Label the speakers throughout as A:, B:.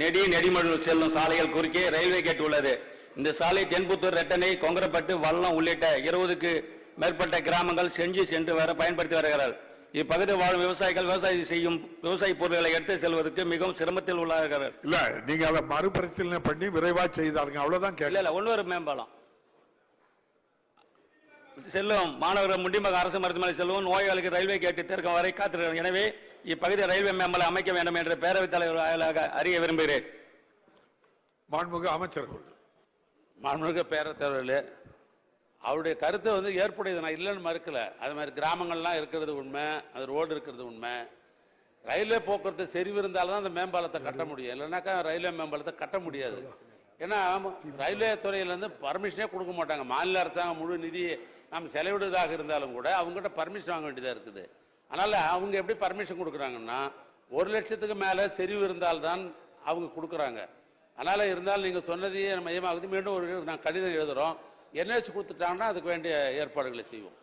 A: நெடி நெடிமழு செல்லும் சாலைகள் குறுக்கே ரயில்வே கேட் உள்ளது. இந்த சாலை தென்புத்தூர் ரெட்டனை கொங்கரப்பட்டு வல்லம் உள்ளிட்ட இருபதுக்கு மேற்பட்ட கிராமங்கள் செஞ்சு சென்று வர பயன்படுத்தி வருகிறார்கள். இப்பகுதியில் வாழும் விவசாயிகள் விவசாயம் செய்யும் விவசாய பொருட்களை எடுத்து செல்வதற்கு மிகவும் சிரமத்தில் உள்ளார்கள்.
B: இல்ல நீங்க அதை மறுபரிசீலனை பண்ணி விரைவா செய்தாருங்க. அவ்வளவுதான்
A: ஒன்னொரு மேம்பாலம். செல்லும். மாணவர்கள் முண்டிமக அரசு மருத்துவமனை செல்லும் நோயாளிக்கு ரயில்வே கேட்டு தீர்க்கும் வரை காத்திருக்கிறார் எனவே இப்பகுதியில் ரயில்வே மேம்பாலம் அமைக்க வேண்டும் என்று பேரவைத் தலைவர் வாயிலாக அறிய விரும்புகிறேன்.
B: மாண்புமிகு அமைச்சர் அவர்கள்.
C: மாண்புமிகு பேரத்தலைவர்களே அவருடைய கருத்தை வந்து ஏற்புடையது. நான் இல்லைன்னு மறுக்கல. அது மாதிரி கிராமங்கள்லாம் இருக்கிறது உண்மை அது ரோடு இருக்கிறது உண்மை. ரயில்வே போக்குவரத்து செறிவு இருந்தால்தான் அந்த மேம்பாலத்தை கட்ட முடியும். இல்லைன்னாக்கா ரயில்வே மேம்பாலத்தை கட்ட முடியாது. ஏன்னா ரயில்வே துறையிலேருந்து பர்மிஷனே கொடுக்க மாட்டாங்க. மாநில அரசாங்கம் முழு நிதி நாம் செலவிடுவதாக இருந்தாலும் கூட அவங்ககிட்ட பர்மிஷன் வாங்க வேண்டியதாக இருக்குது. அதனால் அவங்க எப்படி பர்மிஷன் கொடுக்குறாங்கன்னா ஒரு லட்சத்துக்கு மேலே செறிவு இருந்தால்தான் அவங்க கொடுக்குறாங்க. அதனால் இருந்தாலும் நீங்கள் சொன்னதையே மையமாகுது மீண்டும் ஒரு நான் கடிதம் எழுதுகிறோம் என்ஹெச் கொடுத்துட்டாங்கன்னா அதுக்கு வேண்டிய ஏற்பாடுகளை செய்வோம்.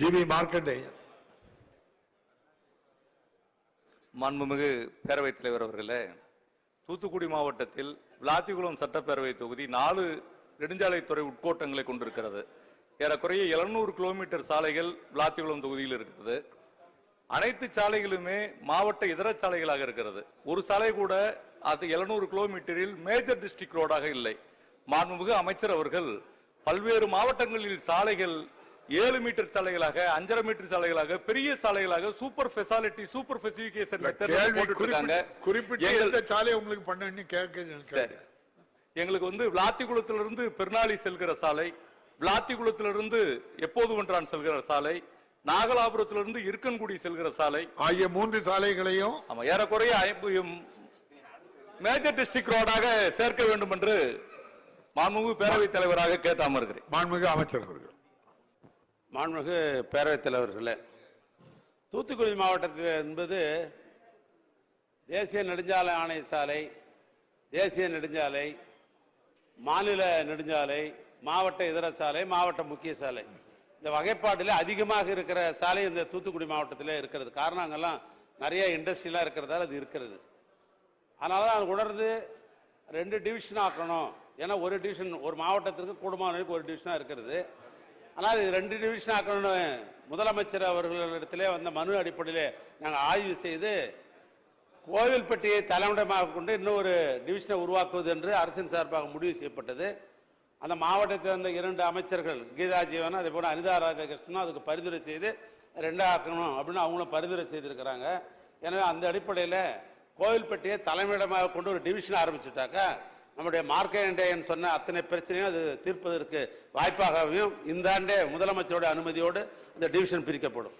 B: ஜிவி மார்க்கண்டேயன்
D: மாண்புமிகு பேரவைத் தலைவர் அவர்களே தூத்துக்குடி மாவட்டத்தில் விளாத்திகுளம் சட்டப்பேரவை தொகுதி நாலு நெடுஞ்சாலைத்துறை உட்கோட்டங்களை கொண்டிருக்கிறது. ஏறக்குறைய 700 கிலோமீட்டர் சாலைகள் விளாத்திகுளம் தொகுதியில் இருக்கிறது. அனைத்து சாலைகளுமே மாவட்ட இதர சாலைகளாக இருக்கிறது. ஒரு சாலை கூட அது 700 கிலோமீட்டரில் மேஜர் டிஸ்ட்ரிக்ட் ரோடாக இல்லை. மாண்புமிகு அமைச்சர் அவர்கள் பல்வேறு மாவட்டங்களில் சாலைகள் ஏழு மீட்டர் சாலைகளாக அஞ்சரை மீட்டர் சாலைகளாக பெரிய சாலைகளாக சூப்பர் ஃபெசாலிட்டி சூப்பர் ஸ்பெசிபிகேஷன்
B: கேள்வி குறிப்பிட்ட எந்த சாலையை உங்களுக்கு பண்ணு கேட்க.
D: எங்களுக்கு வந்து விளாத்திக்குளத்திலிருந்து பெருநாளி செல்கிற சாலை விளாத்திக்குளத்திலிருந்து எப்போது ஒன்றான் செல்கிற சாலை நாகலாபுரத்திலிருந்து இருக்கன்குடி செல்கிற சாலை.
B: ஆகிய மூன்று சாலைகளையும்
D: ஆமா ஏறக்குறைய மேஜர் டிஸ்ட்ரிக்ட் ரோடாக சேர்க்க வேண்டும் என்று மாண்புமிகு பேரவைத் தலைவராக கேட்டு அமர்கிறேன்
B: மாண்புமிகு அமைச்சர் அவர்கள்.
C: மாண்புமிகு பேரவைத் தலைவர்களே தூத்துக்குடி மாவட்டத்தில் என்பது தேசிய நெடுஞ்சாலை ஆணைய சாலை தேசிய நெடுஞ்சாலை மாநில நெடுஞ்சாலை மாவட்ட இதர சாலை மாவட்ட முக்கிய சாலை. இந்த வகைப்பாட்டில் அதிகமாக இருக்கிற சாலை இந்த தூத்துக்குடி மாவட்டத்தில் இருக்கிறது. காரணம் அங்கெல்லாம் நிறைய இண்டஸ்ட்ரியெலாம் இருக்கிறதால அது இருக்கிறது. அதனால தான் அது உணர்ந்து ரெண்டு டிவிஷன் ஆக்கணும். ஏன்னா ஒரு டிவிஷன் ஒரு மாவட்டத்திற்கு கூடுமானவருக்கு ஒரு டிவிஷனாக இருக்கிறது. ஆனால் இது ரெண்டு டிவிஷன் ஆக்கணும்னு முதலமைச்சர் அவர்களிடத்திலே வந்த மனு அடிப்படையிலே நாங்கள் ஆய்வு செய்து கோவில்பட்டியை தலைமுடமாக கொண்டு இன்னொரு டிவிஷனை உருவாக்குவது என்று அரசின் சார்பாக முடிவு செய்யப்பட்டது. அந்த மாவட்டத்தை வந்த இரண்டு அமைச்சர்கள் கீதா ஜீவன் அதே போல் அனிதா ராதாகிருஷ்ணனும் அதுக்கு பரிந்துரை செய்து ரெண்டாக ஆக்கணும் அப்படின்னு அவங்களும் பரிந்துரை செய்திருக்கிறாங்க. எனவே அந்த அடிப்படையில் கோவில்பட்டியை தலைமையிடமாக கொண்டு ஒரு டிவிஷன் ஆரம்பிச்சுட்டாக்கா நம்முடைய மார்க்கண்டேயன் சொன்ன அத்தனை பிரச்சனையும் அது தீர்ப்பதற்கு வாய்ப்பாகவும் இந்த ஆண்டே முதலமைச்சரோட அனுமதியோடு அந்த டிவிஷன் பிரிக்கப்படும்.